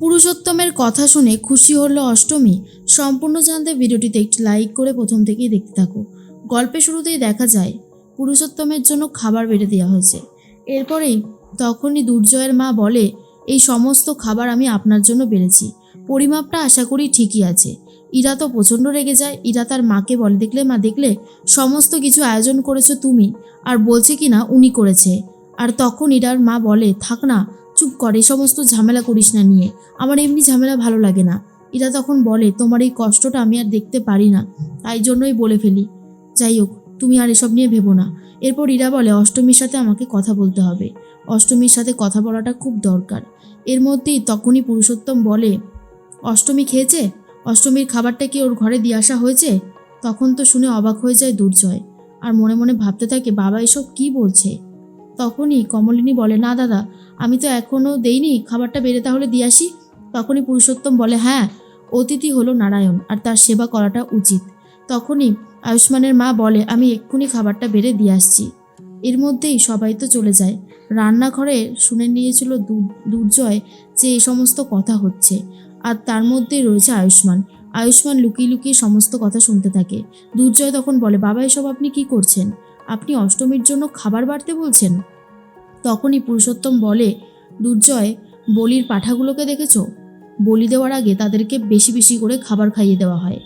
পুরুষোত্তমের কথা শুনে খুশি হলো অষ্টমী। সম্পূর্ণ জানতে ভিডিওটিতে একটি লাইক করে প্রথম থেকেই দেখতে থাকো। গল্পের শুরুতেই দেখা যায়, পুরুষোত্তমের জন্য খাবার বেড়ে দেওয়া হয়েছে। এরপরেই তখনই দুর্জয়ের মা বলে, এই সমস্ত খাবার আমি আপনার জন্য বেড়েছি। পরিমাপটা আশা করি ঠিকই আছে। ইরা তো প্রচণ্ড রেগে যায়। ইরা তার মাকে বলে, দেখলে মা, দেখলে সমস্ত কিছু আয়োজন করেছ তুমি। আর বলছে কি না, উনি করেছে। আর তখন ইরার মা বলে, থাক না চুপ করে সমস্ত ঝামেলা করিস না নিয়ে। আমার এমনি ঝামেলা ভালো লাগে না। ইরা তখন বলে, তোমার এই কষ্টটা আমি আর দেখতে পারি না। তাই জন্যই বলে ফেলি। যাই হোক, তুমি আর এসব নিয়ে ভেবো না। এরপর ইরা বলে, অষ্টমীর সাথে আমাকে কথা বলতে হবে। অষ্টমীর সাথে কথা বলাটা খুব দরকার। এর মধ্যেই তখনই পুরুষোত্তম বলে, অষ্টমী খেয়েছে? অষ্টমীর খাবারটা কি ওর ঘরে দিয়ে আসা হয়েছে? তখন তো শুনে অবাক হয়ে যায় দুর্জয়। আর মনে মনে ভাবতে থাকে, বাবা, এসব কি বলছে? তখনই কমলিনী বলে, না দাদা, আমি তো এখনও দেইনি, খাবারটা বেড়ে তাহলে দিয়ে আসি। তখনই পুরুষোত্তম বলে হ্যাঁ অতিথি হলো নারায়ণ আর তার সেবা করাটা উচিত। তখনই আয়ুষ্মানের মা বলে, আমি এক্ষুনি খাবারটা বেড়ে দিয়ে আসছি। এর মধ্যেই সবাই তো চলে যায়। রান্নাঘরে শুনে নিয়েছিল দুর্জয় যে এই সমস্ত কথা হচ্ছে আর তার মধ্যেই রয়েছে আয়ুষ্মান। আয়ুষ্মান লুকিয়ে লুকিয়ে সমস্ত কথা শুনতে থাকে। দুর্জয় তখন বলে, বাবা, এসব আপনি কি করছেন? আপনি অষ্টমীর জন্য খাবার বাড়তে বলছেন? তখনই পুরুষোত্তম বলে, দুর্জয়, বলির পাঠাগুলোকে দেখেছ? বলি দেওয়ার আগে তাদেরকে বেশি বেশি করে খাবার খাইয়ে দেওয়া হয়।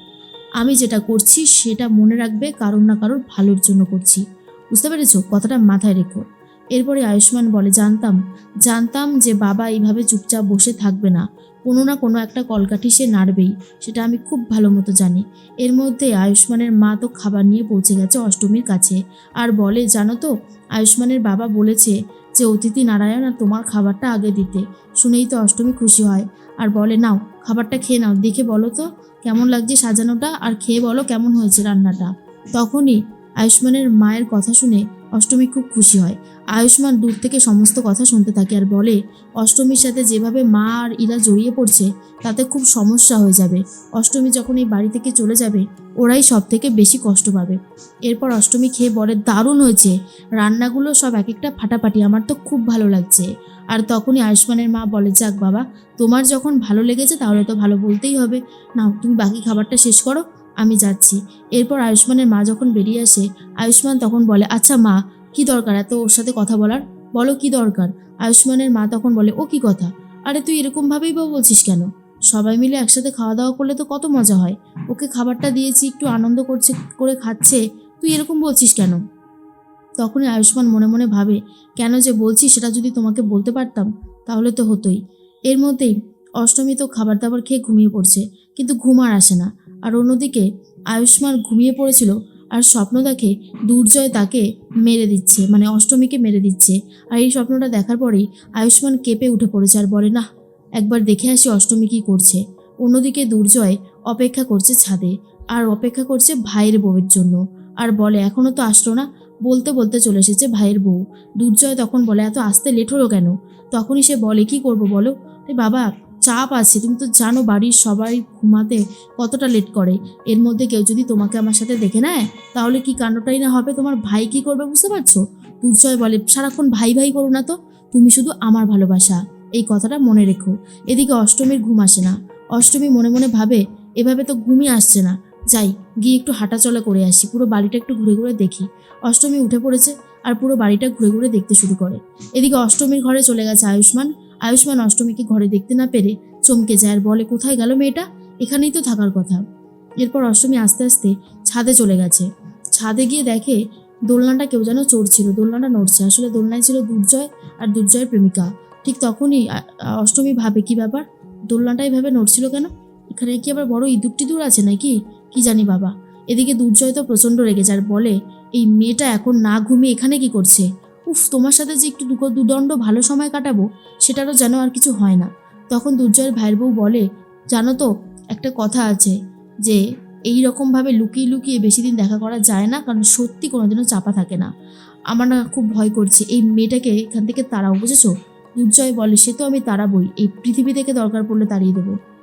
আমি যেটা করছি সেটা মনে রাখবে কারোর না কারোর ভালোর জন্য করছি। বুঝতে পেরেছ? কথাটা মাথায় রেখো। এরপরে আয়ুষ্মান বলে, জানতাম জানতাম যে বাবা এইভাবে চুপচাপ বসে থাকবে না। কোনো না কোনো একটা কলকাঠি সে নাড়বেই, সেটা আমি খুব ভালো মতো জানি। এর মধ্যে আয়ুষ্মানের মা তো খাবার নিয়ে পৌঁছে গেছে অষ্টমীর কাছে। আর বলে, জানো তো, আয়ুষ্মানের বাবা বলেছে যে অতিথি নারায়ণ আর তোমার খাবারটা আগে দিতে। শুনেই তো অষ্টমী খুশি হয়। আর বলে, নাও, খাবারটা খেয়ে নাও। দেখে বলো তো, কেমন লাগছে সাজানোটা? আর খেয়ে বলো কেমন হয়েছে রান্নাটা? তখনই আয়ুষ্মানের মায়ের কথা শুনে অষ্টমী খুব খুশি হয়। আয়ুষ্মান দূর থেকে সমস্ত কথা শুনতে থাকে আর বলে, অষ্টমীর সাথে যেভাবে মা আর ইরা জড়িয়ে পড়ছে, তাতে খুব সমস্যা হয়ে যাবে। অষ্টমী যখন এই বাড়ি থেকে চলে যাবে, ওরাই সব থেকে বেশি কষ্ট পাবে। এরপর অষ্টমী খেয়ে বলে, দারুণ হয়েছে। রান্নাগুলো সব এক একটা ফাটাফাটি, আমার তো খুব ভালো লাগছে। আর তখনই আয়ুষ্মানের মা বলে, যাক বাবা, তোমার যখন ভালো লেগেছে, তাহলে তো ভালো বলতেই হবে। না তুমি বাকি খাবারটা শেষ করো। আমি যাচ্ছি। এরপর আয়ুষ্মানের মা যখন বেরিয়ে আসে, আয়ুষ্মান তখন বলে আচ্ছা মা, কি দরকার এত ওর সাথে কথা বলার? বলো কি দরকার? আয়ুষ্মানের মা তখন বলে, ও কি কথা? আরে তুই এরকমভাবেই বা বলছিস কেন? সবাই মিলে একসাথে খাওয়া দাওয়া করলে তো কত মজা হয়। ওকে খাবারটা দিয়েছি, একটু আনন্দ করছে, করে খাচ্ছে, তুই এরকম বলছিস কেন? তখনই আয়ুষ্মান মনে মনে ভাবে, কেন যে বলছি সেটা যদি তোমাকে বলতে পারতাম, তাহলে তো হতোই। এর মধ্যেই অষ্টমী তো খাবার দাবার খেয়ে ঘুমিয়ে পড়ছে, কিন্তু ঘুম আর আসে না। আর অন্যদিকে আয়ুষ্মান ঘুমিয়ে পড়েছিল আর স্বপ্ন দেখে দুর্জয় তাকে মেরে দিচ্ছে মানে অষ্টমীকে মেরে দিচ্ছে। আর এই স্বপ্নটা দেখার পরেই আয়ুষ্মান কেঁপে উঠে পড়েছে আর বলে না একবার দেখে আসি অষ্টমী কী করছে। অন্যদিকে দুর্জয় অপেক্ষা করছে ছাদে আর অপেক্ষা করছে ভাইয়ের বউয়ের জন্য। আর বলে এখনও তো আসলো না। বলতে বলতে চলে এসেছে ভাইয়ের বউ। দুর্জয় তখন বলে, এত আসতে লেট হলো কেন? তখনই সে বলে, কি করব বলো? বাবা চাপ আছে, তুমি তো জানো বাড়ির সবাই ঘুমাতে কতটা লেট করে। এর মধ্যে কেউ যদি তোমাকে আমার সাথে দেখে নেয়, তাহলে কি কাণ্ডটাই না হবে? তোমার ভাই কি করবে বুঝতে পারছ? দুর্জয় বলে, সারাক্ষণ ভাই ভাই করো না তো। তুমি শুধু আমার ভালোবাসা। এই কথাটা মনে রেখো। এদিকে অষ্টমীর ঘুম আসে না। অষ্টমী মনে মনে ভাবে, এভাবে তো ঘুমই আসছে না। যাই, গিয়ে একটু হাঁটাচলা করে আসি। পুরো বাড়িটা একটু ঘুরে ঘুরে দেখি। অষ্টমী উঠে পড়েছে আর পুরো বাড়িটা ঘুরে ঘুরে দেখতে শুরু করে। এদিকে অষ্টমীর ঘরে চলে গেছে আয়ুষ্মান। আয়ুষ্মান অষ্টমীকে ঘরে দেখতে না পেরে চমকে যায় আর বলে, কোথায় গেল মেয়েটা? এখানেই তো থাকার কথা। এরপর অষ্টমী আস্তে আস্তে ছাদে চলে গেছে। ছাদে গিয়ে দেখে দোলনাটা কেউ যেন চড়ছিল, দোলনাটা নড়ছে। আসলে দোলনায় ছিল দুর্জয় আর দুর্জয়ের প্রেমিকা। ঠিক তখনই অষ্টমী ভাবে, কি ব্যাপার? দোলনাটা এইভাবে নড়ছিল কেন? এখানে কি আবার বড় ইঁদুর টিদুর আছে নাকি? কি জানি বাবা। এদিকে দুর্জয় তো প্রচণ্ড রেগে যায় আর বলে, এই মেয়েটা এখন না ঘুমিয়ে এখানে কি করছে? উফ, তোমার সাথে যে একটু দুদণ্ড ভালো সময় কাটাবো, সেটারও যেন আর কিছু হয় না। তখন দুর্জয়ের ভাইয়ের বউ বলে, জানো তো, একটা কথা আছে যে, এই রকমভাবে লুকিয়ে লুকিয়ে বেশি দিন দেখা করা যায় না, কারণ সত্যি কোনোদিনও চাপা থাকে না। আমার না খুব ভয় করছে। এই মেয়েটাকে এখান থেকে তাড়াও, বুঝেছ? দুর্জয় বলে, সে তো আমি তাড়াবই। এই পৃথিবী থেকে দরকার পড়লে তাড়িয়ে দেবো।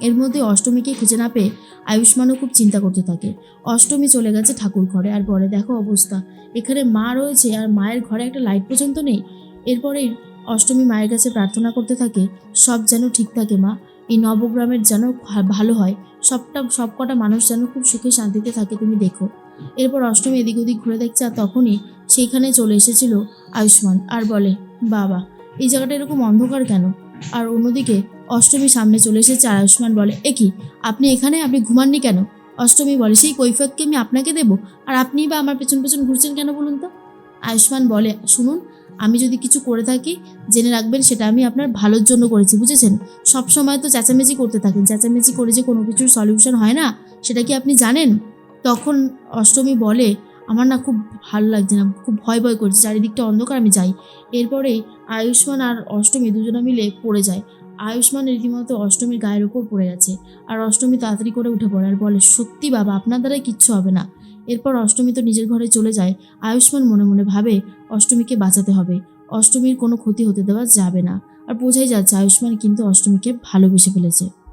এর মধ্যে অষ্টমীকে খুঁজে না পেয়ে আয়ুষ্মানও খুব চিন্তা করতে থাকে। অষ্টমী চলে গেছে ঠাকুর ঘরে। আর বলে দেখো অবস্থা। এখানে মা রয়েছে আর মায়ের ঘরে একটা লাইট পর্যন্ত নেই। এরপরেই অষ্টমী মায়ের কাছে প্রার্থনা করতে থাকে, সব যেন ঠিক থাকে মা। এই নবগ্রামের যেন ভালো হয়। সবটা সব কটা মানুষ যেন খুব সুখে শান্তিতে থাকে তুমি দেখো। এরপর অষ্টমী এদিক ওদিক ঘুরে দেখছে আর তখনই সেইখানে চলে এসেছিল আয়ুষ্মান। আর বলে, বাবা, এই জায়গাটা এরকম অন্ধকার কেন? আর অন্যদিকে অষ্টমী সামনে চলে এসেছে আর আয়ুষ্মান বলে, এ কি? আপনি এখানে? আপনি ঘুমাননি কেন? অষ্টমী বলে, সেই কৈফিয়তকে আমি আপনাকে দেব। আর আপনি বা আমার পেছন পেছন ঘুরছেন কেন বলুন তো? আয়ুষ্মান বলে, শুনুন, আমি যদি কিছু করে থাকি, জেনে রাখবেন সেটা আমি আপনার ভালোর জন্য করেছি, বুঝেছেন? সব সময় তো চেঁচামেচি করতে থাকেন। চেঁচামেচি করে যে কোনো কিছুর সলিউশন হয় না, সেটা কি আপনি জানেন? তখন অষ্টমী বলে, আমার না খুব ভালো লাগছে না, খুব ভয় ভয় করছে, চারিদিকটা অন্ধকার, আমি যাই। এরপরে আয়ুষ্মান আর অষ্টমী দুজনে মিলে পড়ে যায়। আয়ুষ্মান রীতিমতো অষ্টমীর গায়ের ওপর পড়ে গেছে আর অষ্টমী তাড়াতাড়ি করে উঠে পড়ে আর বলে, সত্যি বাবা, আপনার দ্বারাই কিচ্ছু হবে না। এরপর অষ্টমী তো নিজের ঘরে চলে যায়। আয়ুষ্মান মনে মনে ভাবে, অষ্টমীকে বাঁচাতে হবে। অষ্টমীর কোনো ক্ষতি হতে দেওয়া যাবে না। আর বোঝাই যাচ্ছে, আয়ুষ্মান কিন্তু অষ্টমীকে ভালোবেসে ফেলেছে।